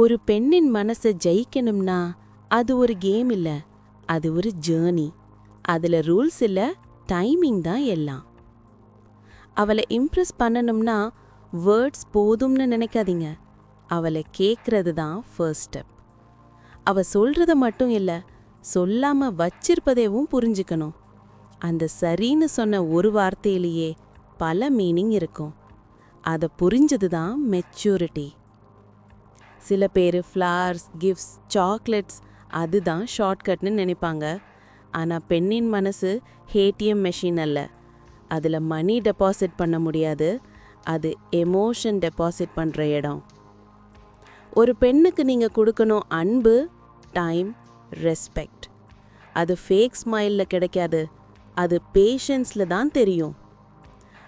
ஒரு பெண்ணின் மனசை ஜெயிக்கணும்னா அது ஒரு கேம் இல்ல அது ஒரு ஜேர்னி. அதுல ரூல்ஸ் இல்லை டைமிங் தான் எல்லாம். அவளை இம்ப்ரெஸ் பண்ணணும்னா வேர்ட்ஸ் போதும்னு நினைக்காதீங்க. அவளை கேட்கறது தான் ஃபர்ஸ்ட் ஸ்டெப். அவள் சொல்கிறத மட்டும் இல்லை சொல்லாம வச்சிருப்பதேவும் புரிஞ்சுக்கணும். அந்த சரின்னு சொன்ன ஒரு வார்த்தையிலேயே பல மீனிங் இருக்கும். அதை புரிஞ்சது தான் மெச்சூரிட்டி சில பேர் ஃப்ளார்ஸ் கிஃப்ட்ஸ் சாக்லேட்ஸ் அதுதான் ஷார்ட்கட்னு நினைப்பாங்க. ஆனால் பெண்ணின் மனசு ஏடிஎம் மெஷின் அல்ல. அதில் மணி டெபாசிட் பண்ண முடியாது. அது எமோஷன் டெபாசிட் பண்ணுற இடம். ஒரு பெண்ணுக்கு நீங்கள் கொடுக்கணும் அன்பு டைம் ரெஸ்பெக்ட் அது ஃபேக் ஸ்மைலில் கிடைக்காது. அது பேஷன்ஸில் தான் தெரியும்.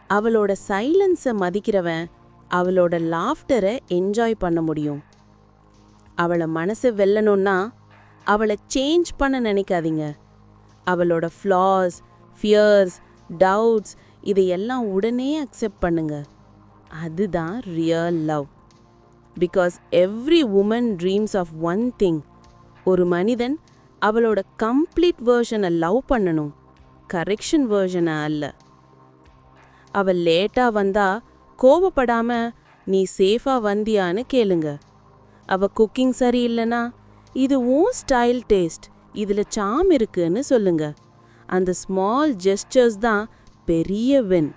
அவளோட சைலன்ஸை மதிக்கிறவன் அவளோட லாஃப்டரை என்ஜாய் பண்ண முடியும். அவளை மனசு வெல்லணும்னா அவளை சேஞ்ச் பண்ண நினைக்காதீங்க. அவளோட ஃப்ளாஸ் ஃபியர்ஸ் டவுட்ஸ் இதையெல்லாம் உடனே அக்செப்ட் பண்ணுங்க. அதுதான் real love because every woman dreams of one thing ஒரு மனிதன் அவளோட கம்ப்ளீட் வேர்ஷனை லவ் பண்ணணும். கரெக்ஷன் வேர்ஷனை அல்ல. அவள் லேட்டாக வந்தா கோவப்படாம நீ சேஃபாக வந்தியான்னு கேளுங்க. அவள் குக்கிங் சரியில்லைனா இது உன் ஸ்டைல் டேஸ்ட் இதில் சாம் இருக்குன்னு சொல்லுங்க. அந்த ஸ்மால் ஜெஸ்டர்ஸ் தான் பெரிய வின்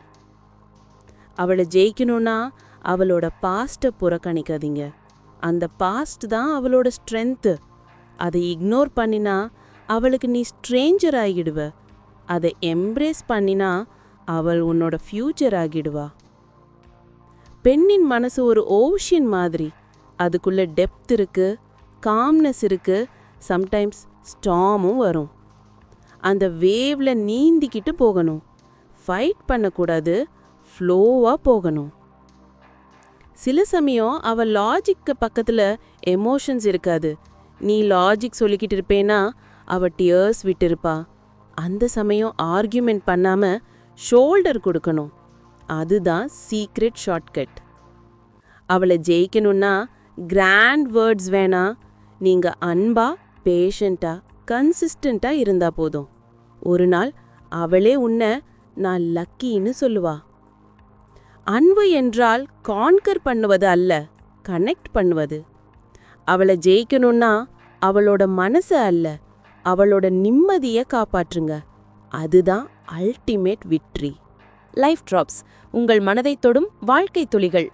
அவளை ஜெயிக்கணும்னா அவளோட பாஸ்ட்டை புறக்கணிக்காதீங்க. அந்த பாஸ்ட் தான் அவளோட ஸ்ட்ரென்த்து அதை இக்னோர் பண்ணினா அவளுக்கு நீ ஸ்ட்ரேஞ்சர் ஆகிடுவ. அதை எம்ப்ரேஸ் பண்ணினா அவள் உன்னோட ஃப்யூச்சர் ஆகிடுவா. பெண்ணின் மனசு ஒரு ஓஷியன் மாதிரி. அதுக்குள்ளே டெப்த் இருக்குது காம்னஸ் இருக்குது சம்டைம்ஸ் ஸ்டாமும் வரும். அந்த வேவில் நீந்திக்கிட்டு போகணும். ஃபைட் பண்ணக்கூடாது ஃப்ளோவாக போகணும். சில சமயம் அவள் லாஜிக்கு பக்கத்தில் எமோஷன்ஸ் இருக்காது. நீ லாஜிக் சொல்லிக்கிட்டு இருப்பேன்னா அவள் டியர்ஸ் விட்டுருப்பா. அந்த சமயம் ஆர்கியூமெண்ட் பண்ணாமல் ஷோல்டர் கொடுக்கணும். அதுதான் சீக்ரெட் ஷார்ட்கட் அவளை ஜெயிக்கணும்னா கிராண்ட் வேர்ட்ஸ் வேணா. நீங்கள் அன்பாக பேஷண்ட்டாக கன்சிஸ்டண்ட்டாக இருந்தால் போதும். ஒரு நாள் அவளே உன்னை நான் லக்கின்னு சொல்லுவா. அன்பு என்றால் கான்கர் பண்ணுவது அல்ல கனெக்ட் பண்ணுவது. அவளை ஜெயிக்கணும்னா அவளோட மனசை அல்ல அவளோட நிம்மதியை காப்பாற்றுங்க. அதுதான் அல்டிமேட் விட்ரி லைஃப் ட்ராப்ஸ் உங்கள் மனதை தொடும் வாழ்க்கை துளிகள்.